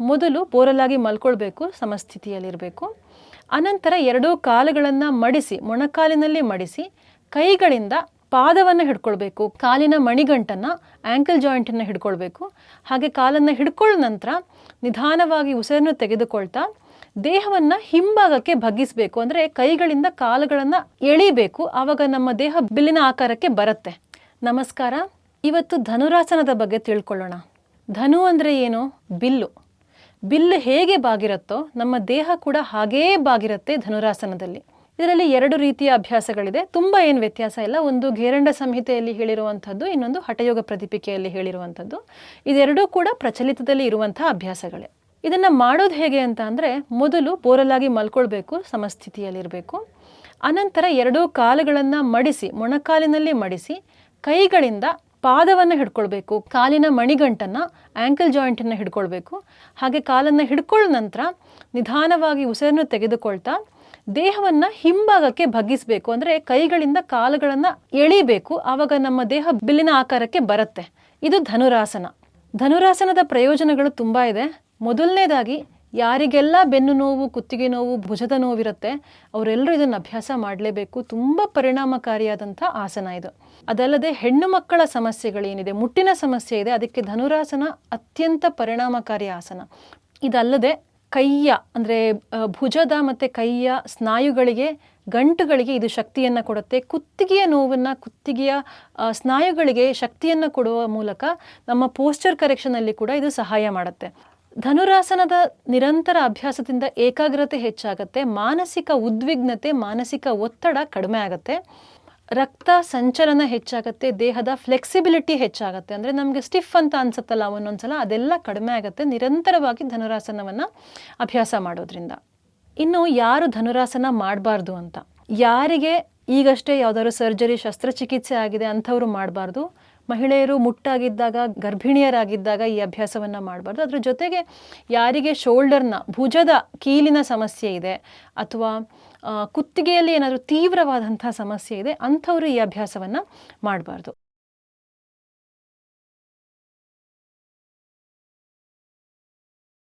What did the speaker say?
ಮೊದಲು ಬೋರಲಾಗಿ ಮಲ್ಕೊಳ್ಬೇಕು, ಸಮಸ್ಥಿತಿಯಲ್ಲಿರಬೇಕು. ಅನಂತರ ಎರಡೂ ಕಾಲುಗಳನ್ನು ಮಡಿಸಿ, ಮೊಣಕಾಲಿನಲ್ಲಿ ಮಡಿಸಿ, ಕೈಗಳಿಂದ ಪಾದವನ್ನು ಹಿಡ್ಕೊಳ್ಬೇಕು. ಕಾಲಿನ ಮಣಿಗಂಟನ್ನು ಆ್ಯಂಕಲ್ ಜಾಯಿಂಟನ್ನು ಹಿಡ್ಕೊಳ್ಬೇಕು. ಹಾಗೆ ಕಾಲನ್ನು ಹಿಡ್ಕೊಳ್ಳೋ ನಂತರ ನಿಧಾನವಾಗಿ ಉಸಿರನ್ನು ತೆಗೆದುಕೊಳ್ತಾ, ದೇಹವನ್ನು ಹಿಂಭಾಗಕ್ಕೆ ಬಗ್ಗಿಸಬೇಕು ಅಂದರೆ ಕೈಗಳಿಂದ ಕಾಲುಗಳನ್ನು ಎಳಿಬೇಕು. ಆವಾಗ ನಮ್ಮ ದೇಹ ಬಿಲ್ಲಿನ ಆಕಾರಕ್ಕೆ ಬರುತ್ತೆ. ನಮಸ್ಕಾರ. ಇವತ್ತು ಧನುರಾಸನದ ಬಗ್ಗೆ ತಿಳ್ಕೊಳ್ಳೋಣ. ಧನು ಅಂದರೆ ಏನು? ಬಿಲ್ಲು. ಬಿಲ್ಲು ಹೇಗೆ ಬಾಗಿರುತ್ತೋ, ನಮ್ಮ ದೇಹ ಕೂಡ ಹಾಗೇ ಬಾಗಿರುತ್ತೆ ಧನುರಾಸನದಲ್ಲಿ. ಇದರಲ್ಲಿ ಎರಡು ರೀತಿಯ ಅಭ್ಯಾಸಗಳಿದೆ. ತುಂಬ ಏನು ವ್ಯತ್ಯಾಸ ಇಲ್ಲ. ಒಂದು ಘೇರಂಡ ಸಂಹಿತೆಯಲ್ಲಿ ಹೇಳಿರುವಂಥದ್ದು, ಇನ್ನೊಂದು ಹಠಯೋಗ ಪ್ರತಿಪಿಕೆಯಲ್ಲಿ ಹೇಳಿರುವಂಥದ್ದು. ಇದೆರಡೂ ಕೂಡ ಪ್ರಚಲಿತದಲ್ಲಿ ಇರುವಂಥ ಅಭ್ಯಾಸಗಳೇ. ಇದನ್ನು ಮಾಡೋದು ಹೇಗೆ ಅಂತ ಅಂದರೆ, ಮೊದಲು ಬೋರಲಾಗಿ ಮಲ್ಕೊಳ್ಬೇಕು, ಸಮಸ್ಥಿತಿಯಲ್ಲಿರಬೇಕು. ಅನಂತರ ಎರಡೂ ಕಾಲುಗಳನ್ನು ಮಡಿಸಿ, ಮೊಣಕಾಲಿನಲ್ಲಿ ಮಡಿಸಿ, ಕೈಗಳಿಂದ ಪಾದವನ್ನು ಹಿಡ್ಕೊಳ್ಬೇಕು, ಕಾಲಿನ ಮಣಿಗಂಟನ್ನು ಆ್ಯಂಕಲ್ ಜಾಯಿಂಟನ್ನು ಹಿಡ್ಕೊಳ್ಬೇಕು. ಹಾಗೆ ಕಾಲನ್ನು ಹಿಡ್ಕೊಳ್ಳ ನಂತರ ನಿಧಾನವಾಗಿ ಉಸಿರನ್ನು ತೆಗೆದುಕೊಳ್ತಾ ದೇಹವನ್ನು ಹಿಂಭಾಗಕ್ಕೆ ಬಗ್ಗಿಸಬೇಕು ಅಂದರೆ ಕೈಗಳಿಂದ ಕಾಲುಗಳನ್ನು ಎಳಿಬೇಕು. ಆವಾಗ ನಮ್ಮ ದೇಹ ಬಿಲ್ಲಿನ ಆಕಾರಕ್ಕೆ ಬರುತ್ತೆ. ಇದು ಧನುರಾಸನ. ಧನುರಾಸನದ ಪ್ರಯೋಜನಗಳು ತುಂಬ ಇದೆ. ಮೊದಲನೇದಾಗಿ ಯಾರಿಗೆಲ್ಲ ಬೆನ್ನು ನೋವು, ಕುತ್ತಿಗೆ ನೋವು, ಭುಜದ ನೋವಿರುತ್ತೆ, ಅವರೆಲ್ಲರೂ ಇದನ್ನು ಅಭ್ಯಾಸ ಮಾಡಲೇಬೇಕು. ತುಂಬ ಪರಿಣಾಮಕಾರಿಯಾದಂಥ ಆಸನ ಇದು. ಅದಲ್ಲದೆ ಹೆಣ್ಣು ಮಕ್ಕಳ ಸಮಸ್ಯೆಗಳೇನಿದೆ, ಮುಟ್ಟಿನ ಸಮಸ್ಯೆ ಇದೆ, ಅದಕ್ಕೆ ಧನುರಾಸನ ಅತ್ಯಂತ ಪರಿಣಾಮಕಾರಿ ಆಸನ. ಇದಲ್ಲದೆ ಕೈಯ ಅಂದರೆ ಭುಜದ ಮತ್ತು ಕೈಯ ಸ್ನಾಯುಗಳಿಗೆ, ಗಂಟುಗಳಿಗೆ ಇದು ಶಕ್ತಿಯನ್ನು ಕೊಡುತ್ತೆ. ಕುತ್ತಿಗೆಯ ನೋವನ್ನು ಕುತ್ತಿಗೆಯ ಸ್ನಾಯುಗಳಿಗೆ ಶಕ್ತಿಯನ್ನು ಕೊಡುವ ಮೂಲಕ ನಮ್ಮ ಪೋಸ್ಚರ್ ಕರೆಕ್ಷನಲ್ಲಿ ಕೂಡ ಇದು ಸಹಾಯ ಮಾಡುತ್ತೆ. ಧನುರಾಸನದ ನಿರಂತರ ಅಭ್ಯಾಸದಿಂದ ಏಕಾಗ್ರತೆ ಹೆಚ್ಚಾಗತ್ತೆ, ಮಾನಸಿಕ ಉದ್ವಿಗ್ನತೆ, ಮಾನಸಿಕ ಒತ್ತಡ ಕಡಿಮೆ ಆಗತ್ತೆ, ರಕ್ತ ಸಂಚಲನ ಹೆಚ್ಚಾಗುತ್ತೆ, ದೇಹದ ಫ್ಲೆಕ್ಸಿಬಿಲಿಟಿ ಹೆಚ್ಚಾಗುತ್ತೆ. ಅಂದರೆ ನಮಗೆ ಸ್ಟಿಫ್ ಅಂತ ಅನ್ಸುತ್ತಲ್ಲ ಒಂದೊಂದ್ಸಲ, ಅದೆಲ್ಲ ಕಡಿಮೆ ಆಗುತ್ತೆ ನಿರಂತರವಾಗಿ ಧನುರಾಸನವನ್ನು ಅಭ್ಯಾಸ ಮಾಡೋದ್ರಿಂದ. ಇನ್ನು ಯಾರು ಧನುರಾಸನ ಮಾಡಬಾರ್ದು ಅಂತ? ಯಾರಿಗೆ ಈಗಷ್ಟೇ ಯಾವುದಾದ್ರು ಸರ್ಜರಿ ಶಸ್ತ್ರಚಿಕಿತ್ಸೆ ಆಗಿದೆ ಅಂಥವ್ರು ಮಾಡಬಾರ್ದು? ಮಹಿಳೆಯರು ಮುಟ್ಟಾಗಿದ್ದಾಗ, ಗರ್ಭಿಣಿಯರಾಗಿದ್ದಾಗ ಈ ಅಭ್ಯಾಸವನ್ನು ಮಾಡಬಾರ್ದು. ಅದ್ರ ಜೊತೆಗೆ ಯಾರಿಗೆ ಶೋಲ್ಡರ್ನ, ಭುಜದ ಕೀಲಿನ ಸಮಸ್ಯೆ ಇದೆ ಅಥವಾ ಕುತ್ತಿಗೆಯಲ್ಲಿ ಏನಾದರೂ ತೀವ್ರವಾದಂಥ ಸಮಸ್ಯೆ ಇದೆ, ಅಂಥವರು ಈ ಅಭ್ಯಾಸವನ್ನು ಮಾಡಬಾರ್ದು.